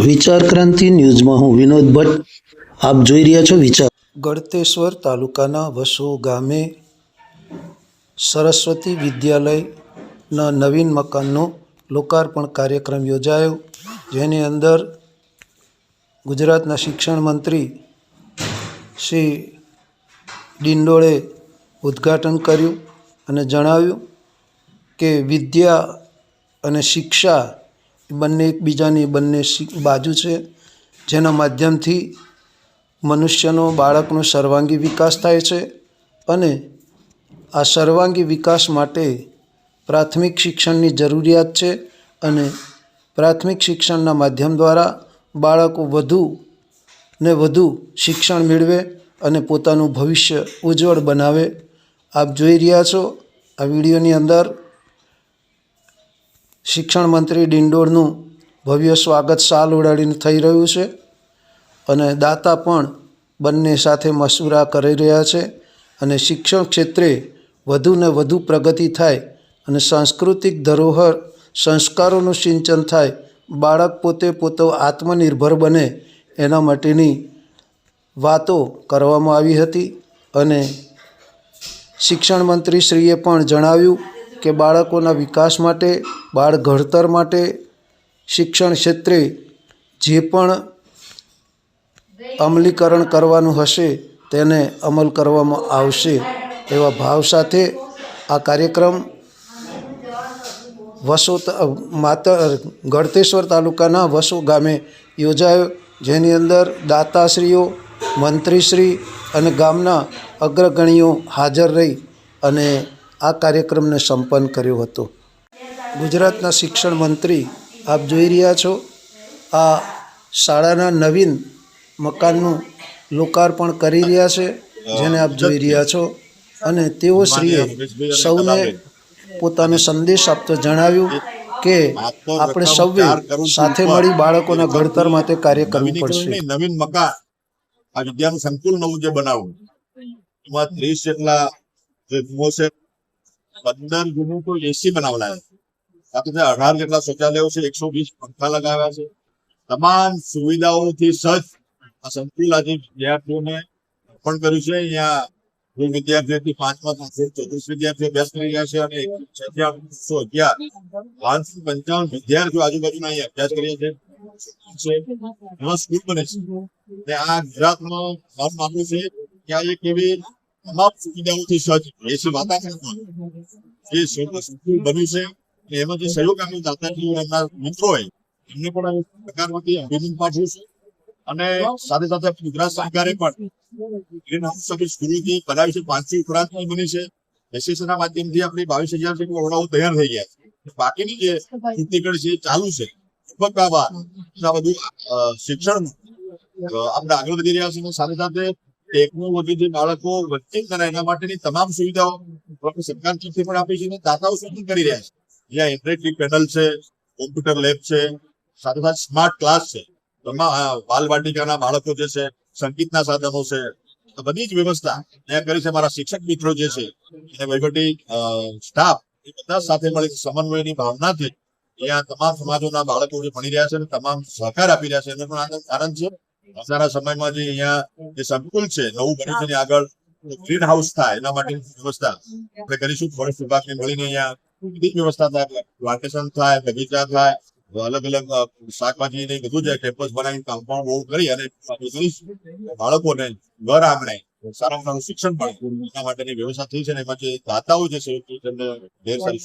વિચાર ક્રાંતિ ન્યૂઝમાં હું વિનોદ ભટ્ટ. આપ જોઈ રહ્યા છો વિચાર. ગળતેશ્વર તાલુકાના વસો ગામે સરસ્વતી વિદ્યાલયના નવીન મકાનનો લોકાર્પણ કાર્યક્રમ યોજાયો, જેની અંદર ગુજરાતના શિક્ષણ મંત્રી શ્રી ડિંડોળે ઉદ્ઘાટન કર્યું અને જણાવ્યું કે વિદ્યા અને શિક્ષા બંને એકબીજાની બંને બાજુ છે. જેના માધ્યમથી મનુષ્યનો, બાળકનો સર્વાંગી વિકાસ થાય છે અને આ સર્વાંગી વિકાસ માટે પ્રાથમિક શિક્ષણની જરૂરિયાત છે અને પ્રાથમિક શિક્ષણના માધ્યમ દ્વારા બાળકો વધુ ને વધુ શિક્ષણ મેળવે અને પોતાનું ભવિષ્ય ઉજ્જવળ બનાવે. આપ જોઈ રહ્યા છો આ વિડીયોની અંદર શિક્ષણ મંત્રી ડિંડોરનું ભવ્ય સ્વાગત સાલ ઉડાડીને થઈ રહ્યું છે અને દાતા પણ બંને સાથે મસૂરા કરી રહ્યા છે અને શિક્ષણ ક્ષેત્રે વધુને વધુ પ્રગતિ થાય અને સાંસ્કૃતિક ધરોહર, સંસ્કારોનું સિંચન થાય, બાળક પોતે પોતો આત્મનિર્ભર બને એના માટેની વાતો કરવામાં આવી હતી અને શિક્ષણ મંત્રીશ્રીએ પણ જણાવ્યું કે બાળકોના વિકાસ માટે, બાળ ઘડતર માટે, શિક્ષણ ક્ષેત્રે જે પણ અમલીકરણ કરવાનું હશે તેને અમલ કરવામાં આવશે એવા ભાવ સાથે આ કાર્યક્રમ વસો માતા ગળતેશ્વર તાલુકાના વસો ગામે યોજાયો, જેની અંદર દાતાશ્રીઓ, મંત્રીશ્રી અને ગામના અગ્રગણીઓ હાજર રહી અને આ કાર્યક્રમને સંપન્ન કર્યો હતો. ગુજરાતના શિક્ષણ મંત્રી આપ જોઈ રહ્યા છો, આ શાળાના નવીન મકાનનું લોકાર્પણ કરી રહ્યા છે, જેને આપ જોઈ રહ્યા છો. અને તેઓ શ્રીએ સૌને પોતાનો સંદેશ આપતો જણાવ્યું કે આપણે સૌએ સાથે મળી બાળકોના ઘડતર માટે કાર્ય કરવું પડશે. નવીન મકાન આ વિદ્યાનું સંકુલ નવું જે બનાવ્યું એમાં ત્રીસ જેટલા પંદર રૂમો તો એસી બનાવલા છે. અઢાર જેટલા શૌચાલયો છે, એકસો વીસ પંખા લગાવ્યા છે. તમામ સુવિધાઓથી સજ્જ આ સંકુલ આજે વિદ્યાર્થીઓને અર્પણ કર્યું છે. અહીંયા બે વિદ્યાર્થીઓથી પાંચમા સાથે ચોત્રીસ વિદ્યાર્થીઓ અભ્યાસ કરી રહ્યા છે અને છસો અગિયાર, પાંચસો પંચાવન વિદ્યાર્થીઓ આજુબાજુના અહીંયા અભ્યાસ કરી છે. એમાં સ્કૂલ બને છે. આ ગુજરાતમાં મારું માનવું છે કે આ એક એવી તમામ સુવિધાઓથી એમને પણ પાઠવું છું પાંચસો ઉપરાંત બની છે. એસએસસી ના માધ્યમથી આપણી બાવીસ હજાર જેટલી ઓરડાઓ તૈયાર થઈ ગયા છે. બાકીની જે ચૂંટણી છે ચાલુ છે. લગભગ આ બધું શિક્ષણ આપણે આગળ વધી રહ્યા છે સાથે સાથે ટેકનોલોજી જે બાળકો વધતી કરે એના માટેની તમામ સુવિધાઓ સરકાર તરફથી પણ આપી છે અને દાતાઓ સુધી કરી રહ્યા છે. જ્યાં એન્ડ્રોઇડ પેનલ છે કોમ્પ્યુટર લેબ છે, સાથે સાથે સ્માર્ટ ક્લાસ છે. બાલવાટિકાના બાળકો જે છે, સંગીતના સાધનો છે બધી જ વ્યવસ્થા ત્યાં કરી છે. મારા શિક્ષક મિત્રો જે છે અને વહીવટી સ્ટાફ એ બધા સાથે મળી સમન્વયની ભાવનાથી અહીંયા તમામ સમાજોના બાળકો જે ભણી રહ્યા છે તમામ સહકાર આપી રહ્યા છે. એને પણ આનંદ છે. આવનારા સમયમાં જે અહીંયા જે સંકુલ છે, નવું બન્યું છે આગળ ગ્રીન હાઉસ થાય એના માટેની વ્યવસ્થા આપણે કરીશું. ફોરેસ્ટ વિભાગને મળીને અહીંયા બધી વ્યવસ્થા થાય પ્લાન્ટેશન થાય, બગીચા થાય, અલગ અલગ શાકભાજી ને બધું જ કેમ્પસ બનાવીને કમ્પાઉન્ડ બહુ કરી અને બાળકોને ઘર આંગણે સારામાં સારું શિક્ષણ મળે એના માટેની વ્યવસ્થા થઈ છે ને એમાં જે દાતાઓ જે છે તેમને ઢેર સારી